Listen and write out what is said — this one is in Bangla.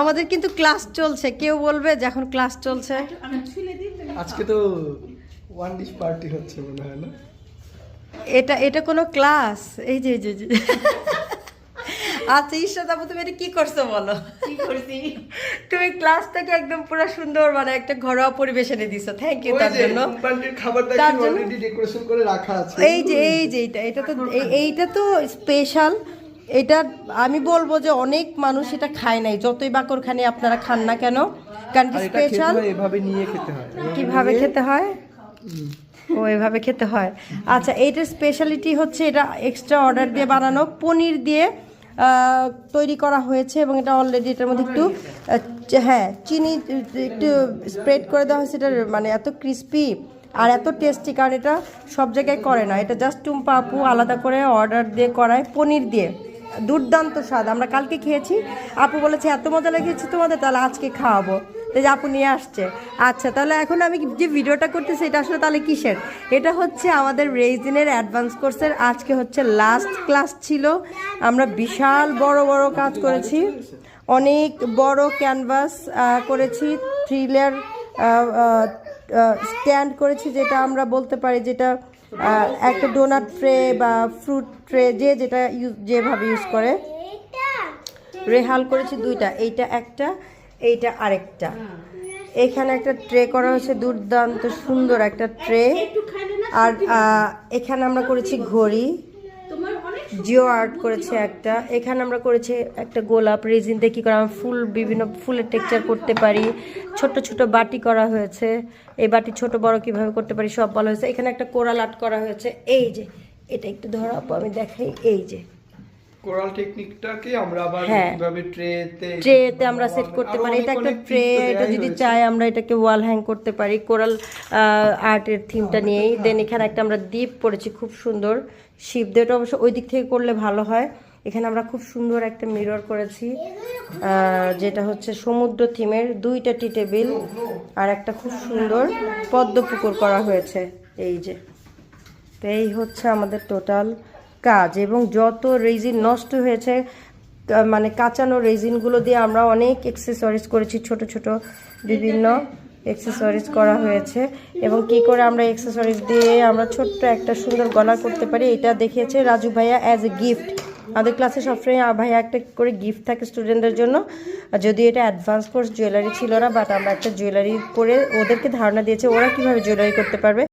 আমাদের কিন্তু ক্লাস চলছে কেউ বলবে যে এখন ক্লাস চলছে। আজকে তো ওয়ান ডিশ পার্টি হচ্ছে মনে হয় না? এটা এটা কোনো ক্লাস? এই যে এই যে এই যে। আচ্ছা ঈশ্বর আপু তুমি এটা কি করছ বলো? তুমি ক্লাসটাকে একদম পুরো সুন্দর মানে একটা ঘরোয়া পরিবেশ এনে দিছো। থ্যাংক ইউ তার জন্য। তার জন্য- অলরেডি ডেকোরেশন করে রাখা আছে। এই যে এই যে এইটা এটা তো এই- এইটা তো স্পেশাল এটা আমি বলব যে অনেক মানুষ এটা খায় নাই যতই বাকরখানি আপনারা খান না কেন। কারণ এটা খেতে স্পেশাল এভাবে নিয়ে খেতে হয়। কীভাবে খেতে হয়? ও এভাবে খেতে হয়। আচ্ছা এইটার স্পেশালিটি হচ্ছে এটা এক্সট্রা অর্ডার দিয়ে বানানো পনির দিয়ে তৈরি করা হয়েছে এবং এটা অলরেডি এটার মধ্যে একটু হ্যাঁ চিনি, একটু স্প্রেড করে দেওয়া হয়েছে এটা মানে এত ক্রিস্পি আর এত টেস্টি কারণ এটা সব জায়গায় করে না। এটা জাস্ট টুম্পা আপু আলাদা করে অর্ডার দিয়ে করায় পনির দিয়ে। দুর্দান্ত স্বাদ, আমরা কালকে খেয়েছি। আপু বলেছে, এত মজা লেগেছে তোমাদের, তাহলে আজকে খাওয়াবো। তো যে আপু নিয়ে আসছে। আচ্ছা তাহলে এখন আমি যে ভিডিওটা করতেছি এটা আসলে তাহলে কিসের? এটা হচ্ছে আমাদের রেজিনের অ্যাডভান্স কোর্সের। আজকে হচ্ছে লাস্ট ক্লাস ছিল। আমরা বিশাল বড় বড় কাজ করেছি। অনেক বড় ক্যানভাস করেছি। থ্রিলার স্ট্যান্ড করেছি যেটা আমরা বলতে পারি যেটা একটা ডোনাট ট্রে বা ফ্রুট ট্রে যে যেটা ইউজ যেভাবে ইউজ করে। রেহাল করেছি দুইটা। এইটা একটা এইটা আরেকটা। এখানে একটা ট্রে করা হয়েছে, দুর্দান্ত সুন্দর একটা ট্রে আর এখানে আমরা করেছি ঘড়ি। জিও আর্ট করেছে একটা। এখানে আমরা করেছি একটা গোলাপ রেজিন। দিয়ে কী করা আমরা ফুল, বিভিন্ন ফুলের টেক্সচার করতে পারি। ছোট ছোট বাটি করা হয়েছে। এই বাটি ছোট, বড় কীভাবে করতে পারি সব বলা হয়েছে। এখানে একটা কোরাল আর্ট করা হয়েছে। এই যে, এটা একটু ধরো আমি দেখাই। এই যে কোরাল টেকনিকটাকে আমরা আবার হ্যাঁ। কীভাবে ট্রেতে ট্রেতে আমরা সেট করতে পারি। এটা একটা ট্রে এটা যদি চাই আমরা এটাকে ওয়াল হ্যাং করতে পারি। কোরাল আর্টের থিমটা নিয়েই। দেন এখানে একটা আমরা দ্বীপ করেছি খুব সুন্দর। শিব দেওয়াটা অবশ্য ওই দিক থেকে করলে ভালো হয়। এখানে আমরা খুব সুন্দর একটা মিরর করেছি যেটা হচ্ছে সমুদ্র থিমের দুইটা টি টেবিল আর একটা খুব সুন্দর পদ্ম পুকুর করা হয়েছে। এই যে তো এই হচ্ছে আমাদের টোটাল কাজ এবং যত রেজিন নষ্ট হয়েছে মানে কাঁচানো রেজিনগুলো দিয়ে আমরা অনেক এক্সেসরিজ করেছি, ছোট ছোট বিভিন্ন এক্সেসরিজ করা হয়েছে। এবং কি করে আমরা এক্সেসরিজ দিয়ে আমরা ছোট্ট একটা সুন্দর গলা করতে পারি, এটা দেখিয়েছে রাজু ভাইয়া অ্যাজ এ গিফট আমাদের ক্লাসে সবসময় ভাইয়া একটা করে গিফট থাকে স্টুডেন্টদের জন্য। যদি এটা অ্যাডভান্স কোর্স জুয়েলারি ছিল না বাট আমরা একটা জুয়েলারি করে ওদেরকে ধারণা দিয়েছে, ওরা কীভাবে জুয়েলারি করতে পারবে।